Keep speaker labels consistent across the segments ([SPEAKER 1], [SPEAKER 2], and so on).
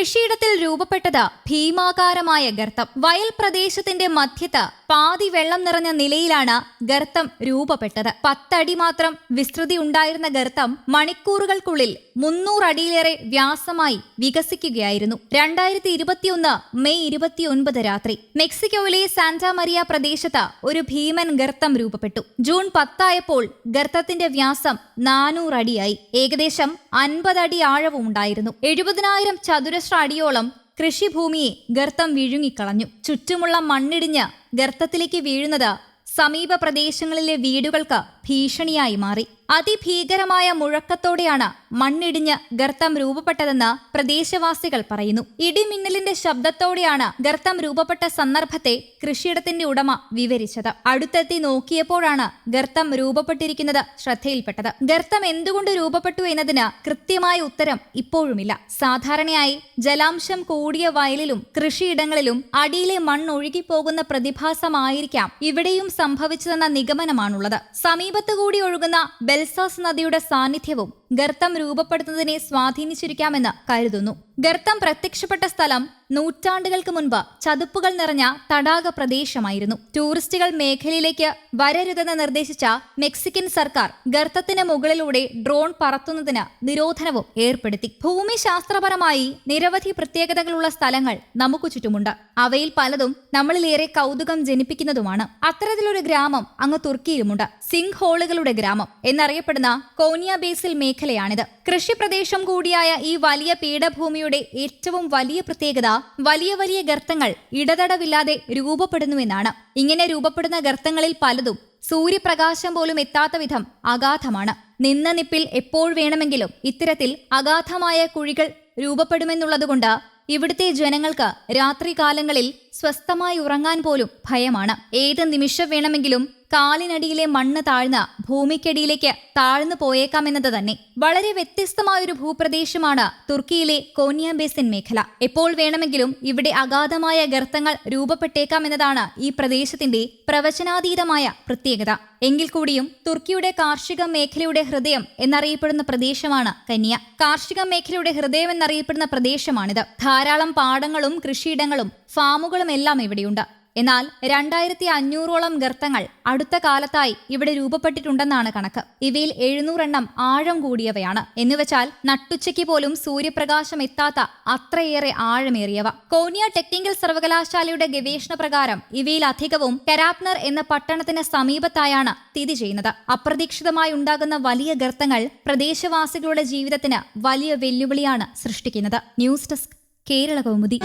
[SPEAKER 1] കൃഷിയിടത്തിൽ രൂപപ്പെട്ടത് ഭീമാകാരമായ ഗർത്തം. വയൽ പ്രദേശത്തിന്റെ മധ്യത്ത് പാതി വെള്ളം നിറഞ്ഞ നിലയിലാണ് ഗർത്തം രൂപപ്പെട്ടത്. പത്തടി മാത്രം വിസ്തൃതി ഉണ്ടായിരുന്ന ഗർത്തം മണിക്കൂറുകൾക്കുള്ളിൽ മുന്നൂറടിയിലേറെ വ്യാസമായി വികസിക്കുകയായിരുന്നു. രണ്ടായിരത്തി ഇരുപത്തിയൊന്ന് മെയ് ഇരുപത്തിയൊൻപത് രാത്രി മെക്സിക്കോയിലെ സാന്റാ മരിയ പ്രദേശത്ത് ഒരു ഭീമൻ ഗർത്തം രൂപപ്പെട്ടു. ജൂൺ പത്തായപ്പോൾ ഗർത്തത്തിന്റെ വ്യാസം നാനൂറടിയായി. ഏകദേശം അൻപതടി ആഴവും ഉണ്ടായിരുന്നു. എഴുപതിനായിരം ചതുരശ്ര അടിയോളം കൃഷിഭൂമിയെ ഗർത്തം വിഴുങ്ങിക്കളഞ്ഞു. ചുറ്റുമുള്ള മണ്ണിടിഞ്ഞ് ഗർത്തത്തിലേക്ക് വീഴുന്നത് സമീപ പ്രദേശങ്ങളിലെ വീടുകൾക്ക് ഭീഷണിയായി മാറി. അതിഭീകരമായ മുഴക്കത്തോടെയാണ് മണ്ണിടിഞ്ഞ് ഗർത്തം രൂപപ്പെട്ടതെന്ന് പ്രദേശവാസികൾ പറയുന്നു. ഇടിമിന്നലിന്റെ ശബ്ദത്തോടെയാണ് ഗർത്തം രൂപപ്പെട്ട സന്ദർഭത്തെ കൃഷിയിടത്തിന്റെ ഉടമ വിവരിച്ചത്. അടുത്തെത്തി നോക്കിയപ്പോഴാണ് ഗർത്തം രൂപപ്പെട്ടിരിക്കുന്നത് ശ്രദ്ധയിൽപ്പെട്ടത്. ഗർത്തം എന്തുകൊണ്ട് രൂപപ്പെട്ടു എന്നതിന് കൃത്യമായ ഉത്തരം ഇപ്പോഴുമില്ല. സാധാരണയായി ജലാംശം കൂടിയ വയലിലും കൃഷിയിടങ്ങളിലും അടിയിലെ മണ്ണൊഴുകിപ്പോകുന്ന പ്രതിഭാസമായിരിക്കാം ഇവിടെയും സംഭവിച്ചതെന്ന നിഗമനമാണുള്ളത്. സമീപത്തുകൂടി ഒഴുകുന്ന ബെൽസാസ് നദിയുടെ സാന്നിധ്യവും ഗർത്തം രൂപപ്പെടുത്തുന്നതിനെ സ്വാധീനിച്ചിരിക്കാമെന്ന് കരുതുന്നു. ഗർത്തം പ്രത്യക്ഷപ്പെട്ട സ്ഥലം നൂറ്റാണ്ടുകൾക്ക് മുൻപ് ചതുപ്പുകൾ നിറഞ്ഞ തടാക പ്രദേശമായിരുന്നു. ടൂറിസ്റ്റുകൾ മേഖലയിലേക്ക് വരരുതെന്ന് നിർദ്ദേശിച്ച മെക്സിക്കൻ സർക്കാർ ഗർത്തത്തിന് മുകളിലൂടെ ഡ്രോൺ പറത്തുന്നതിന് നിരോധനവും ഏർപ്പെടുത്തി. ഭൂമിശാസ്ത്രപരമായി നിരവധി പ്രത്യേകതകളുള്ള സ്ഥലങ്ങൾ നമുക്ക് ചുറ്റുമുണ്ട്. അവയിൽ പലതും നമ്മളിലേറെ കൗതുകം ജനിപ്പിക്കുന്നതുമാണ്. അത്തരത്തിലൊരു ഗ്രാമം അങ്ങ് തുർക്കിയിലുമുണ്ട്. സിംഗ് ഹോളുകളുടെ ഗ്രാമം എന്നറിയപ്പെടുന്ന കോനിയ ബേസിൽ മേഖലയാണിത്. കൃഷിപ്രദേശം കൂടിയായ ഈ വലിയ പീഠഭൂമിയുടെ ഏറ്റവും വലിയ പ്രത്യേകത വലിയ വലിയ ഗർത്തങ്ങൾ ഇടതടവില്ലാതെ രൂപപ്പെടുന്നുവെന്നാണ്. ഇങ്ങനെ രൂപപ്പെടുന്ന ഗർത്തങ്ങളിൽ പലതും സൂര്യപ്രകാശം പോലും എത്താത്ത വിധം അഗാധമാണ്. നിന്ന നിപ്പിൽ എപ്പോൾ വേണമെങ്കിലും ഇത്തരത്തിൽ അഗാധമായ കുഴികൾ രൂപപ്പെടുമെന്നുള്ളതുകൊണ്ട് ഇവിടുത്തെ ജനങ്ങൾക്ക് രാത്രികാലങ്ങളിൽ സ്വസ്ഥമായി ഉറങ്ങാൻ പോലും ഭയമാണ്. ഏത് നിമിഷം വേണമെങ്കിലും കാലിനടിയിലെ മണ്ണ് താഴ്ന്ന ഭൂമിക്കടിയിലേക്ക് താഴ്ന്നു പോയേക്കാമെന്നത് തന്നെ. വളരെ വ്യത്യസ്തമായൊരു ഭൂപ്രദേശമാണ് തുർക്കിയിലെ കോന്യ ബേസിൻ മേഖല. എപ്പോൾ വേണമെങ്കിലും ഇവിടെ അഗാധമായ ഗർത്തങ്ങൾ രൂപപ്പെട്ടേക്കാമെന്നതാണ് ഈ പ്രദേശത്തിന്റെ പ്രവചനാതീതമായ പ്രത്യേകത. എങ്കിൽ കൂടിയും തുർക്കിയുടെ കാർഷിക മേഖലയുടെ ഹൃദയം എന്നറിയപ്പെടുന്ന പ്രദേശമാണ് കന്യ. കാർഷിക മേഖലയുടെ ഹൃദയം എന്നറിയപ്പെടുന്ന പ്രദേശമാണിത്. ധാരാളം പാടങ്ങളും കൃഷിയിടങ്ങളും ഫാമുകളും എല്ലാം ഇവിടെയുണ്ട്. എന്നാൽ രണ്ടായിരത്തി അഞ്ഞൂറോളം ഗർത്തങ്ങൾ അടുത്ത കാലത്തായി ഇവിടെ രൂപപ്പെട്ടിട്ടുണ്ടെന്നാണ് കണക്ക്. ഇവയിൽ എഴുന്നൂറെണ്ണം ആഴം കൂടിയവയാണ്. എന്നുവെച്ചാൽ നട്ടുച്ചയ്ക്ക് പോലും സൂര്യപ്രകാശം എത്താത്ത അത്രയേറെ ആഴമേറിയവ. കോനിയ ടെക്നിക്കൽ സർവകലാശാലയുടെ ഗവേഷണ പ്രകാരം ഇവയിൽ അധികവും കരാപ്നർ എന്ന പട്ടണത്തിന് സമീപത്തായാണ് സ്ഥിതി ചെയ്യുന്നത്. അപ്രതീക്ഷിതമായി ഉണ്ടാകുന്ന വലിയ ഗർത്തങ്ങൾ പ്രദേശവാസികളുടെ ജീവിതത്തിന് വലിയ വെല്ലുവിളിയാണ് സൃഷ്ടിക്കുന്നത്. News desk Kerala Kaumudi.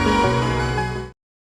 [SPEAKER 1] thank you